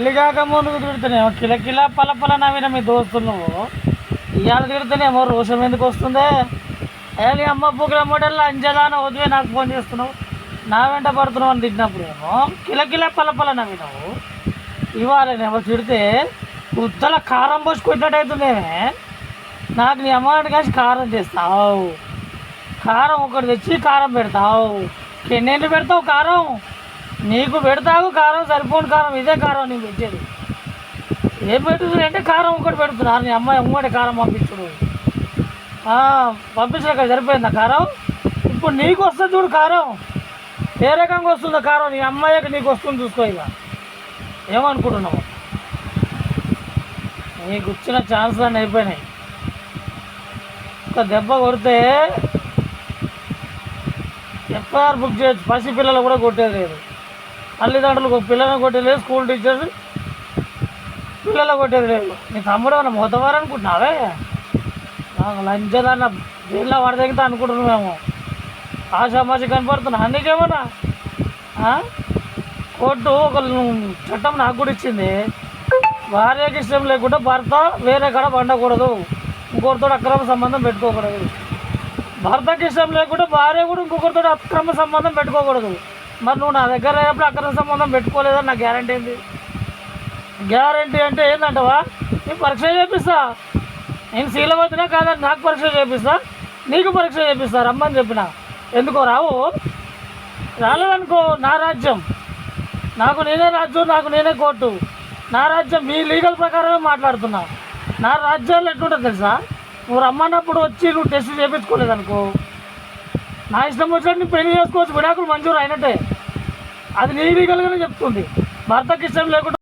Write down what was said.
పెళ్ళిగాక ముందుకు తిడుతున్నామో కిల కిల పల పల నవ్విన మీ దోస్తులు నువ్వు. ఇవాళ తిడుతున్నామో రోషం ఎందుకు వస్తుందే? అయ్యా అమ్మ పుగ్ర మోడల్లో అని వదివే నాకు ఫోన్ చేస్తున్నావు. నా వెంట పడుతున్నావు అని తిట్టినప్పుడు ఏమో కిల కిల పల పల నవ్వినావు. తిడితే ఉత్తల కారం పోసి కొట్టినట్టయితుందేమే. నాకు నీ అమ్మగారి కాసి కారం చేస్తావు. కారం ఒకటి తెచ్చి కారం పెడతావు. ఎన్నెన్ని పెడతావు కారం? నీకు పెడతావు కారం సరిపోని కారం ఇదే కారం నీకు పెట్టేది ఏం పెడుతుంది అంటే కారం ఒకటి పెడుతున్నారు నీ అమ్మాయి ఉమ్మడి కారం పంపించుడు. పంపించలేక పంపించలేక ఆ కారం? ఇప్పుడు నీకు వస్తుంది చూడు కారం. ఏ రకంగా వస్తుందో కారం? నీ అమ్మాయికి నీకు వస్తుంది చూసుకో ఇక. ఏమనుకుంటున్నావు? నీకు వచ్చిన ఛాన్స్లు అన్నీ అయిపోయినాయి. ఒక దెబ్బ కొడితే ఎఫ్ఐఆర్ బుక్ చేయొచ్చు పసి పిల్లలు కూడా కొట్టేది లేదు. తల్లిదండ్రులకు పిల్లలను కొట్టేది లేదు స్కూల్ టీచర్స్. పిల్లలు కొట్టేది లేదు. నీ తమ్ముడు ఏమన్నా మొదవారు అనుకుంటున్నావే? నాకు లంచదాన్న జైల్లో పడదగితే అనుకుంటున్నామేమో ఆశామాషి కనపడుతున్నా. అందుకేమన్నా? కోర్టు ఒక చట్టం నాకు కూడా ఇచ్చింది. భార్యకి ఇష్టం లేకుండా భర్త వేరే కాడ పండకూడదు ఇంకొకరితో అక్రమ సంబంధం పెట్టుకోకూడదు. భర్తకి ఇష్టం లేకుండా భార్య కూడా ఇంకొకరితో అక్రమ సంబంధం పెట్టుకోకూడదు. మరి నువ్వు నా దగ్గర అయినప్పుడు అక్రమ సంబంధం పెట్టుకోలేదని నా గ్యారంటీ ఏంది? గ్యారంటీ అంటే ఏంటంటవా నేను పరీక్ష చేపిస్తా. నేను శీలవతినా కాదని నాకు పరీక్ష చేపిస్తా. నీకు పరీక్ష చేపిస్తా. రమ్మని చెప్పిన. ఎందుకో రావు. రాలేదనుకో నా రాజ్యం. నాకు నేనే రాజ్యం నాకు నేనే కోర్టు. నా రాజ్యం మీ లీగల్ ప్రకారమే మాట్లాడుతున్నా. నా రాజ్యాల్లో ఎట్లుంటుంది తెలుసా? నువ్వు రమ్మన్నప్పుడు వచ్చి నువ్వు టెస్ట్ చేయించుకోలేదనుకో నా ఇష్టం వచ్చినట్టు నువ్వు పెళ్ళి చేసుకోవచ్చు. విడాకులు మంజూరు అయినట్టే. అది నీ లీగల్గానే చెప్తుంది. భర్తకి ఇష్టం లేకుండా